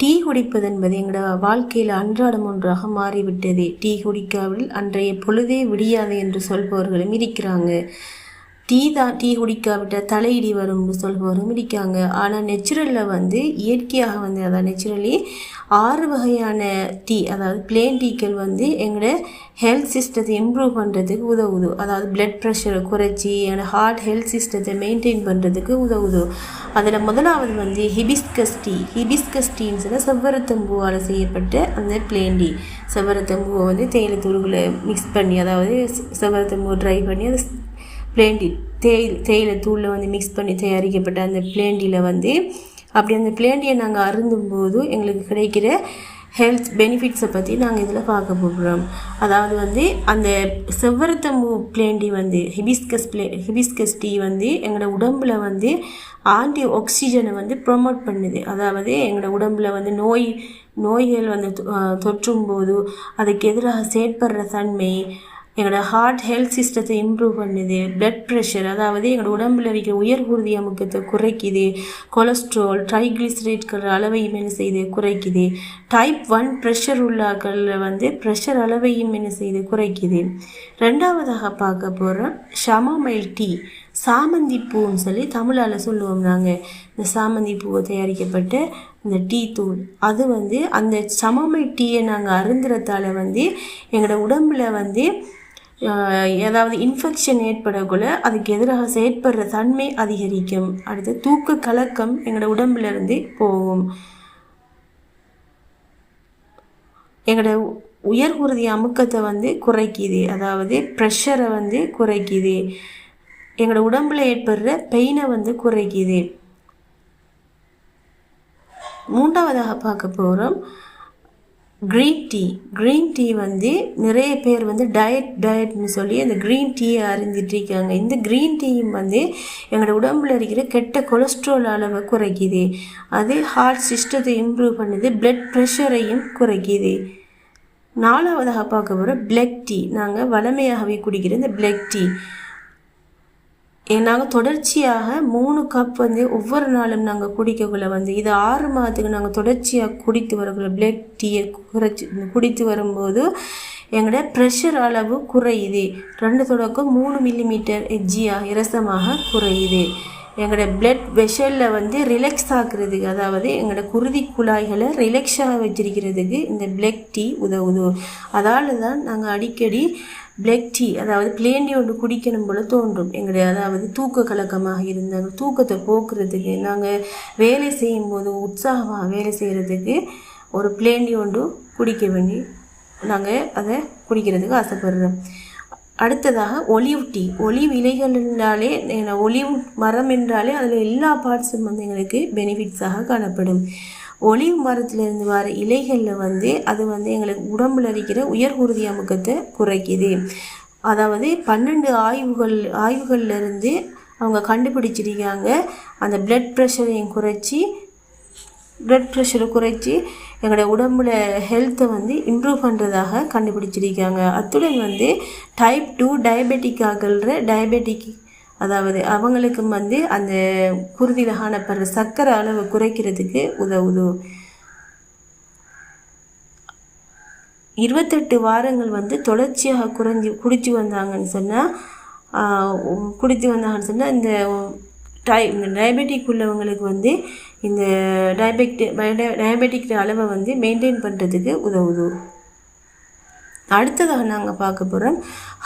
Tea குடிப்பது என்பது எங்களோட வாழ்க்கையில் அன்றாடம் ஒன்றாக மாறிவிட்டது. டீ குடிக்காவில் அன்றைய பொழுதே விடியாது என்று சொல்பவர்களும் இருக்கிறாங்க. டீ தான் டீ குடிக்காவிட்டால் தலையிடி வரும்னு சொல்பவரும் இருக்காங்க. ஆனால் நெச்சுரலில் வந்து இயற்கையாக வந்து அதாவது நெச்சுரலி ஆறு வகையான டீ அதாவது பிளேன் டீக்கள் வந்து எங்களோட ஹெல்த் சிஸ்டத்தை இம்ப்ரூவ் பண்ணுறதுக்கு உதவுது. அதாவது பிளட் ப்ரெஷரை குறைச்சி எங்களோட ஹார்ட் ஹெல்த் சிஸ்டத்தை மெயின்டைன் பண்ணுறதுக்கு உதவுது. அதில் முதலாவது வந்து ஹிபிஸ்கஸ் டீ ஹிபிஸ்கஸ் டீன்னு சொன்னால் செவ்வரத்தம்பூவால் செய்யப்பட்ட அந்த பிளேன் டீ செவ்வரத்தம்பூவை வந்து தேயிலை தூள்களை மிக்ஸ் பண்ணி அதாவது செவ்வரத்தம்பூவை ட்ரை பண்ணி அதை பிளேன் டீ தேயில் தேயிலை தூளில் வந்து மிக்ஸ் பண்ணி தயாரிக்கப்பட்ட அந்த பிளேண்டியில் வந்து அப்படி அந்த பிளேண்டியை நாங்கள் அருந்தும்போது எங்களுக்கு கிடைக்கிற ஹெல்த் பெனிஃபிட்ஸை பற்றி நாங்கள் இதில் பார்க்க போகிறோம் அதாவது வந்து அந்த செவ்வரத்தம்பூ பிளேண்டி வந்து ஹிபிஸ்கஸ் பிளே ஹிபிஸ்கஸ் டீ வந்து எங்களோட உடம்பில் வந்து ஆன்டி ஆக்சிஜனை வந்து ப்ரொமோட் பண்ணுது. அதாவது எங்களோட உடம்பில் வந்து நோய் நோய்கள் வந்து தொற்றும் போது அதுக்கு எதிராக செயற்படுற தன்மை எங்களோட ஹார்ட் ஹெல்த் சிஸ்டத்தை இம்ப்ரூவ் பண்ணுது பிளட் ப்ரெஷர் அதாவது எங்களோட உடம்புல இருக்கிற உயர் ஊர்தி அமுக்கத்தை குறைக்குது கொலஸ்ட்ரால் ட்ரைக்ளிசரைட்கள் அளவையும் என்ன செய்து குறைக்குது. டைப் ஒன் ப்ரெஷர் உள்ளாக்களில் வந்து ப்ரெஷர் அளவையும் என்ன செய்து குறைக்குது. ரெண்டாவதாக பார்க்க போகிறோம் ஷமாமைல் டீ சாமந்தி பூன்னு சொல்லி தமிழால் சொல்லுவோம் நாங்கள் இந்த சாமந்தி பூவை தயாரிக்கப்பட்ட இந்த டீ தூள். அது வந்து அந்த சமமை டீயை நாங்கள் அருந்துறதால வந்து எங்களோட உடம்புல வந்து ஏதாவது இன்ஃபெக்ஷன் ஏற்படக்குள்ள அதுக்கு எதிராக செயற்படுற தன்மை அதிகரிக்கும். அடுத்து தூக்க கலக்கம் எங்களோட உடம்புல இருந்து போகும். எங்களோட உயர் உறுதி அமுக்கத்தை வந்து குறைக்குது. அதாவது ப்ரெஷரை வந்து குறைக்குது. எங்களோட உடம்புல ஏற்படுற பெயினை வந்து குறைக்குது. மூன்றாவதாக பார்க்க போகிறோம் க்ரீன் டீ க்ரீன் டீ வந்து நிறைய பேர் வந்து டயட் டயட்னு சொல்லி அந்த க்ரீன் டீயை அறிஞ்சிட்டு இருக்காங்க. இந்த க்ரீன் டீயும் வந்து எங்களோட உடம்புல இருக்கிற கெட்ட கொலஸ்ட்ரால் அளவை குறைக்குது. அது ஹார்ட் சிஸ்டத்தை இம்ப்ரூவ் பண்ணுது பிளட் ப்ரெஷரையும் குறைக்குது. நாலாவதாக பார்க்க போகிற பிளக் டீ நாங்கள் வளமையாகவே குடிக்கிற இந்த பிளக் டீ நாங்கள் தொடர்ச்சியாக மூணு கப் வந்து ஒவ்வொரு நாளும் நாங்கள் குடிக்கக்குள்ள வந்து இது ஆறு மாதத்துக்கு நாங்கள் தொடர்ச்சியாக குடித்து வரக்குள்ள பிளட் டீயை குறைச்சி குடித்து வரும்போது எங்களோட ப்ரெஷர் அளவு குறையுது. ரெண்டு தொடக்கம் மூணு மில்லிமீட்டர் எஜ்ஜியாக இரசமாக குறையுது. எங்களோட பிளட் வெஷலில் வந்து ரிலாக்ஸ் ஆக்குறதுக்கு அதாவது எங்களோட குருதி குழாய்களை ரிலாக்ஸாக வச்சிருக்கிறதுக்கு இந்த பிளக் டீ உதவுது. அதால் தான் நாங்கள் அடிக்கடி பிளக் டீ அதாவது பிளேண்டி ஒன்று குடிக்கணும் போல் தோன்றும். எங்களுடைய அதாவது தூக்க கலக்கமாக இருந்தாங்க தூக்கத்தை போக்குறதுக்கு நாங்கள் வேலை செய்யும்போது உற்சாகமாக வேலை செய்கிறதுக்கு ஒரு பிளேண்டி ஒன்று குடிக்க வேண்டி நாங்கள் அதை குடிக்கிறதுக்கு ஆசைப்படுறோம். அடுத்ததாக ஒலிவ் டீ. ஒலிவ் இலைகள் என்றாலே ஒலிவ் மரம் என்றாலே அதில் எல்லா பார்ட்ஸும் வந்து எங்களுக்கு பெனிஃபிட்ஸாக காணப்படும். ஒலிவ் மரத்திலிருந்து வர இலைகளில் வந்து அது வந்து எங்களுக்கு உடம்புல இருக்கிற உயர் உறுதி அமுக்கத்தை குறைக்குது. அதாவது பன்னெண்டு ஆய்வுகள் ஆய்வுகள்லேருந்து அவங்க கண்டுபிடிச்சிருக்காங்க. அந்த பிளட் ப்ரெஷரையும் குறைச்சி பிளட் ப்ரெஷரை குறைச்சி எங்களோட உடம்புல ஹெல்த்தை வந்து இம்ப்ரூவ் பண்ணுறதாக கண்டுபிடிச்சிருக்காங்க. அத்துடன் வந்து டைப் டூ டயபெட்டிக் ஆகிற டயபெட்டிக் அதாவது அவங்களுக்கு வந்து அந்த குருதியில் காணப்படுற சர்க்கரை அளவை குறைக்கிறதுக்கு உதவுது. இருபத்தெட்டு வாரங்கள் வந்து தொடர்ச்சியாக குறைஞ்சி குடிச்சு வந்தாங்கன்னு சொன்னால் குடித்து வந்தாங்கன்னு சொன்னால் இந்த டை இந்த டயபெட்டிக் உள்ளவங்களுக்கு வந்து இந்த டயபெக்ட் டயபெட்டிக் அளவை வந்து மெயின்டைன் பண்ணுறதுக்கு உதவுது. அடுத்ததாக நாங்கள் பார்க்க போகிறோம்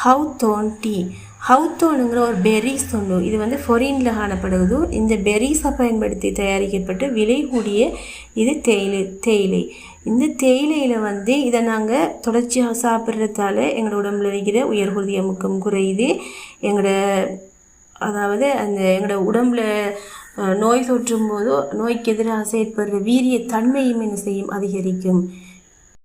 ஹவு தோன் டீ ஹவுத்தோனுங்கிற ஒரு பெரிஸ் ஒன்று இது வந்து ஃபொரினில் காணப்படுவது. இந்த பெரிஸை பயன்படுத்தி தயாரிக்கப்பட்டு விலை கூடிய இது தேயிலை தேயிலை. இந்த தேயிலையில் வந்து இதை நாங்கள் தொடர்ச்சியாக சாப்பிட்றதால எங்களோட உடம்புல இருக்கிற உயர் உறுதி முக்கம் குறையுது. எங்களோட அதாவது அந்த எங்களோட உடம்புல நோய் தொற்றும் போதோ நோய்க்கு எதிராக செயற்படுற வீரிய தன்மையும் என்ன செய்யும்? அதிகரிக்கும்.